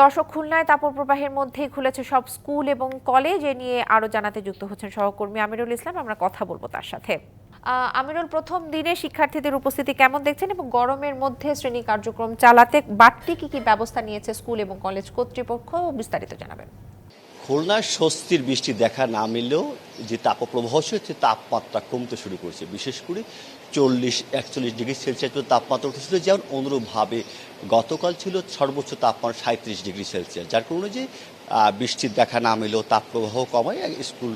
দর্শক খুলনায় তাপর প্রবাহের মধ্যেই খুলেছে সব স্কুল এবং কলেজ। এ নিয়ে আরও জানাতে যুক্ত হচ্ছেন সহকর্মী আমিরুল ইসলাম। আমরা কথা বলব তার সাথে। আমিরুল, প্রথম দিনে শিক্ষার্থীদের উপস্থিতি কেমন দেখছেন এবং গরমের মধ্যে শ্রেণি কার্যক্রম চালাতে বাড়তি কি কি ব্যবস্থা নিয়েছে স্কুল এবং কলেজ কর্তৃপক্ষ, বিস্তারিত জানাবেন। খুলনার স্বস্তির বৃষ্টি দেখা না মিললেও যে তাপপ্রবাহ হচ্ছে তাপমাত্রা কমতে শুরু করেছে। বিশেষ করে চল্লিশ, একচল্লিশ ডিগ্রি সেলসিয়াস তাপমাত্রা উঠেছিল। যেমন অনুরূপভাবে গতকাল ছিল সর্বোচ্চ তাপমাত্রা সাঁত্রিশ ডিগ্রি সেলসিয়াস। যার কারণে যে বৃষ্টির দেখা না মিলেও তাপপ্রবাহ কমায়। স্কুল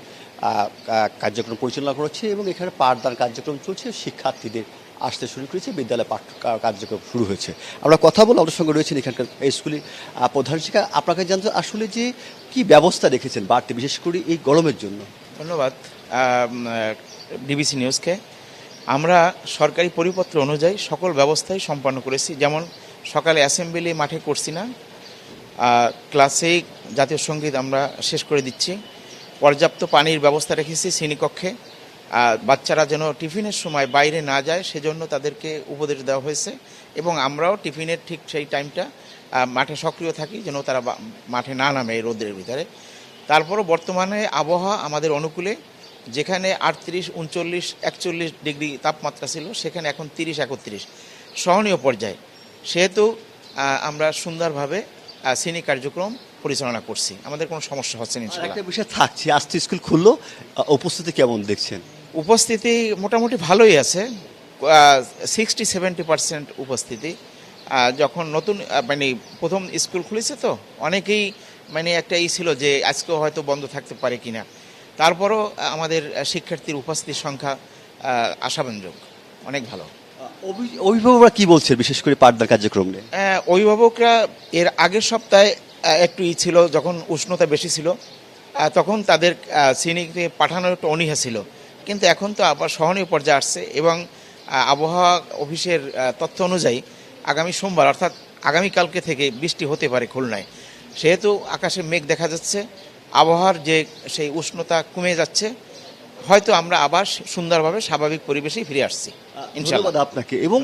কার্যক্রম পরিচালনা করেছে এবং এখানে পাঠদান কার্যক্রম চলছে। শিক্ষার্থীদের আসতে শুরু করেছে, বিদ্যালয় পাঠ কার্যক্রম শুরু হয়েছে। আমরা কথা বলে আমাদের সঙ্গে রয়েছেন এখানকার এই স্কুলের প্রধান শিক্ষা আপনাকে জানতে আসলে যে কি ব্যবস্থা রেখেছেন বাড়তি, বিশেষ করে এই গরমের জন্য? ধন্যবাদ ডিবিসি নিউজকে। আমরা সরকারি পরিপত্র অনুযায়ী সকল ব্যবস্থাই সম্পন্ন করেছি। যেমন সকালে অ্যাসেম্বলি মাঠে করছি না ক্লাসে জাতীয় সংগীত আমরা শেষ করে দিচ্ছি। পর্যাপ্ত পানির ব্যবস্থা রেখেছি শ্রেণীকক্ষে বাচ্চারা যেন টিফিনের সময় বাইরে না যায় সেজন্য তাদেরকে উপদেশ দেওয়া হয়েছে। এবং আমরাও টিফিনের ঠিক সেই টাইমটা মাঠে সক্রিয় থাকি যেন তারা মাঠে না নামে এই রোদের ভিতরে। তারপরও বর্তমানে আবহাওয়া আমাদের অনুকূলে। যেখানে আটত্রিশ উনচল্লিশ একচল্লিশ ডিগ্রি তাপমাত্রা ছিল সেখানে এখন তিরিশ একত্রিশ। সহনীয় পর্যায়ে। সেহেতু আমরা সুন্দরভাবে শ্রেণি কার্যক্রম পরিচালনা করছি। আমাদের কোনো সমস্যা হচ্ছে না একটা বিষয় থাকছে আজকে স্কুল খুললো উপস্থিতি কেমন দেখছেন? উপস্থিতি মোটামুটি ভালোই আছে। সিক্সটি সেভেন্টি পার্সেন্ট উপস্থিতি। যখন নতুন মানে প্রথম স্কুল খুলেছে তো অনেকেই মানে একটা ই ছিল যে আজকেও হয়তো বন্ধ থাকতে পারে কিনা। তারপরও আমাদের শিক্ষার্থীর উপস্থিতির সংখ্যা আশাব্যঞ্জক। অনেক ভালো। অভি- অভিভাবকরা কি বলছে বিশেষ করে পাঠদান কার্যক্রম? নিয়ে অভিভাবকরা এর আগের সপ্তাহে একটু ই ছিল যখন উষ্ণতা বেশি ছিল তখন তাদের শ্রেণীতে পাঠানোর একটু অনীহা ছিল। কিন্তু এখন তো আবার সহনীয় পর্যায়ে আসছে এবং আবহাওয়া অফিসের তথ্য অনুযায়ী আগামী সোমবার অর্থাৎ আগামীকালকে থেকে বৃষ্টি হতে পারে খুলনায়। সেহেতু আকাশে মেঘ দেখা যাচ্ছে, আবহাওয়ার যে সেই উষ্ণতা কমে যাচ্ছে হয়তো আমরা আবার সুন্দরভাবে স্বাভাবিক পরিবেশেই ফিরে আসছি ধন্যবাদ আপনাকে। এবং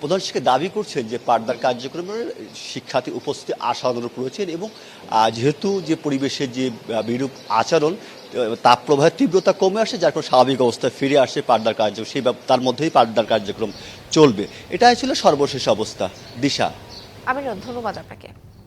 প্রধান শিক্ষক দাবি করছেন যে পাঠদান কার্যক্রমের শিক্ষার্থী উপস্থিতি আশানুরূপ রয়েছেন এবং যেহেতু যে পরিবেশের যে বিরূপ আচরণ আহ, তাপপ্রবাহের তীব্রতা কমে আসে যার ফলে স্বাভাবিক অবস্থায় ফিরে আসে পাঠদান কার্যক্রম সেই তার মধ্যেই পাঠদান কার্যক্রম চলবে। এটাই ছিল সর্বশেষ অবস্থা। দিশা? আমিরুল ধন্যবাদ আপনাকে।